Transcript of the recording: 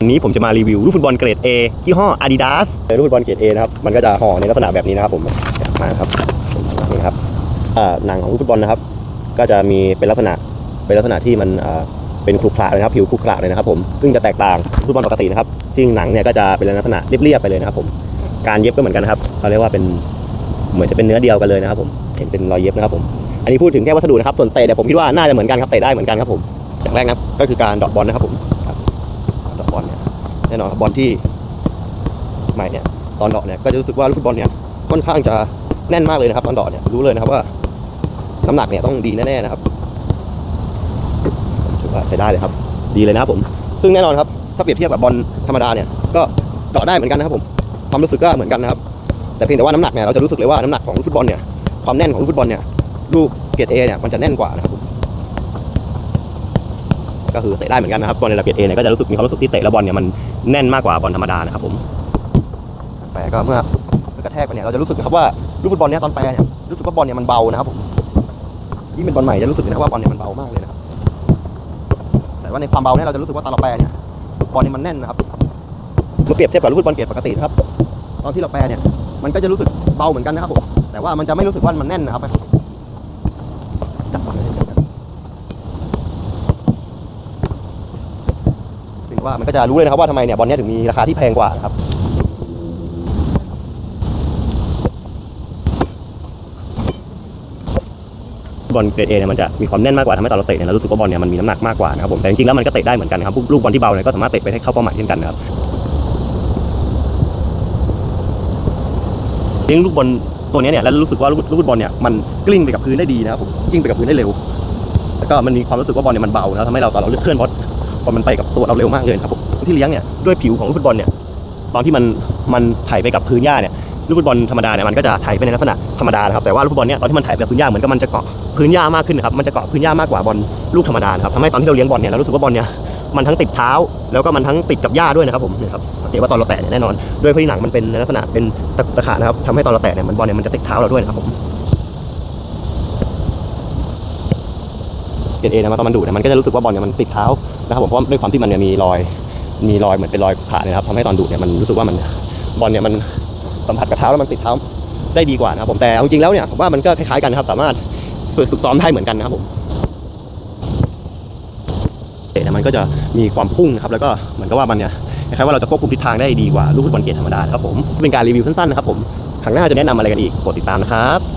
วันนี้ผมจะมารีวิวลูกฟุตบอลเกรด A ยี่ห้อ Adidas ลูกฟุตบอลเกรด A นะครับ มันก็จะห่อในลักษณะแบบนี้นะครับผม มาครับ นี่ครับอ่าหนังของลูกฟุตบอลนะครับ ก็จะมีเป็นลักษณะ เป็นลักษณะที่มันเป็นครุขระเลยนะครับ ผิวครุขระเลยนะครับผม ซึ่งจะแตกต่างฟุตบอลปกตินะครับ ที่หนังเนี่ยก็จะเป็นลักษณะเรียบๆไปเลยนะครับผม การเย็บก็เหมือนกันนะครับเขาเรียกว่าเป็น เหมือนจะเป็นเนื้อเดียวกันเลยนะครับผม เห็นเป็นรอยเย็บนะครับผม อันนี้พูดถึงแค่วัสดุนะครับ ส่วนเตะเนี่ยผมคิดว่าน่าจะเหมือนกันครับ เตะได้เหมือนกันครับผม อย่างแรกนะก็คือการดอกบอลนะครับผมครับเดอกบอลเนี่ยแน่นอนบอลที่ใหม่เนี่ยตอนเดอกเนี่ยก็จะรู้สึกว่าลูกฟุตบอลเนี่ยค่อนข้างจะแน่นมากเลยนะครับ ตอนเดอกเนี่ยรู้เลยนะครับว่า น้ำหนักเนี่ยต้องดีแน่ๆนะครับถือว่าใช้ได้เลยครับ ดีเลยนะครับผม ซึ่งแน่นอนครับ ถ้าเปรียบเทียบกับบอลธรรมดาเนี่ยก็เจาะได้เหมือนกันนะครับผมความรู้สึกก็เหมือนกันนะครับ แต่เพียงแต่ว่าน้ำหนักเนี่ยเราจะรู้สึกเลยว่าน้ำหนักของลูกฟุตบอลเนี่ยความแน่นของลูกฟุตบอลเนี่ยลูกเกรดเอเนี่ยมันจะแน่นกว่านะครับผมก็คือเตะได้เหมือนกันนะครับบอลในระเบียดเอเนี่ยก็จะรู้สึกมีความรู้สึกที่เตะแล้วบอลเนี่ยมัน แน่นมากกว่าบอลธรรมดานะครับผมแต่ก็เมื่อกระแทกไปเนี่ยเราจะรู้สึกนะครับว่าลูกฟุตบอลเนี่ยตอนแปรเนี่ยรู้สึกว่าบอลเนี่ยมันเบานะครับผมยิ่งเป็นบอลใหม่จะรู้สึกเลยนะว่าบอลเนี่ยมันเบามากเลยนะครับแต่ว่าในความเบาเนี่ยเราจะรู้สึกว่าตอนเราแปรเนี่ยบอลเนี่ยมันแน่นนะครับเมื่อเปรียบเทียบกับลูกฟุตบอลเกรดปกตินะครับตอนที่เราแปรเนี่ยมันก็จะรู้สึกเบาเหมือนกันนะครับผมแต่ว่ามันจะไม่รู้สึกว่ามันแน่นนะครับจับบอลให้เห็นกันถึง ว่ามันก็จะรู้เลยนะครับว่าทำไมเนี่ยบอลเนี่ยถึงมีราคาที่แพงกว่านะครับบอลเกรดเอเนี่ยมันจะมีความแน่นมากกว่าทำให้ตอนเราเตะเนี่ยเรารู้สึกว่าบอลเนี่ยมันมีน้ำหนักมากกว่านะครับผมแต่จริงๆแล้วมันก็เตะได้เหมือนกันนะครับลูกบอลที่เบาเนี่ยก็สามารถเตะไปให้เข้าเป้าหมายเช่นกันนะครับเลี้ยงลูกบอลตัวนี้เนี่ยแล้วรู้สึกว่าลูกลูกบอลเนี่ยมันกลิ้งไปกับพื้นได้ดีนะครับผมกลิ้งไปกับพื้นได้เร็วแล้วก็มันมีความรู้สึกว่าบอลเนี่ยมันเบานะทำให้เราตอนเราเคลื่อนบอล บอลมันไปกับตัวเราเร็วมากเลยครับผมที่เลี้ยงเนี่ยด้วยผิวของลูกฟุตบอลเนี่ยตอนที่มันมันไถไปกับพื้นหญ้าเนี่ยลูกฟุตบอลธรรมดาเนี่ยมันก็จะไถไปในลักษณะธรรมดานะครับแต่ว่าลูกฟุตบอลเนี่ยตอนที่มันไถไปกับพื้นหญ้าเหมือนกับมันจะเกาะพื้นหญ้ามากขึ้นนะครับมันจะเกาะพื้นหญ้ามากกว่าบอลลูกธรรมดาครับทำให้ตอนที่เราเลี้ยงบอลเนี่ยเรารู้สึกว่าบอลเนี่ยมันทั้งติดเท้า แล้วก็มันทั้งติดกับหญ้าด้วยนะครับผมเนี่ยครับสังเกตว่าตอนเราแตะเนี่ยแน่นอนด้วยพื้นหนังมันเป็นลักษณะเป็นตะตะขานะครับทำให้ตอนเราแตะเนี่ยมันบอลเนี่ยมันจะติดเท้าเราด้วยนะครับผม เกรดเอนะมาตอนมันดูดเนี่ยมันก็จะรู้สึกว่าบอลเนี่ยมันติดเท้านะครับผมเพราะด้วยความที่มันเนี่ยมีรอยมีรอยเหมือนเป็นรอยขาเนยนะครับทำให้ตอนดูดเนี่ยมันรู้สึกว่ามันบอลเนี่ยมันสัมผัสกับเท้าแล้วมันติดเท้าได้ดีกว่านะครับผมแต่เอาจริงๆแล้วเนี่ยผมว่ามันก็คล้ายๆกันนะครับสามารถฝึกซ้อมได้เหมือนกันนะครับผมเตะเนี่ยมันก็จะมีความพุ่งนะครับแล้วก็เหมือนกับว่ามันเนี่ยคล้ายๆว่าเราจะควบคุมทิศทางได้ดีกว่าลูกฟุตบอลเกตธรรมดาครับผมเป็นการรีวิวสั้นๆนะครับผมครั้งหน้าจะแนะนำอะไรกันอีกกดติดตามนะครับ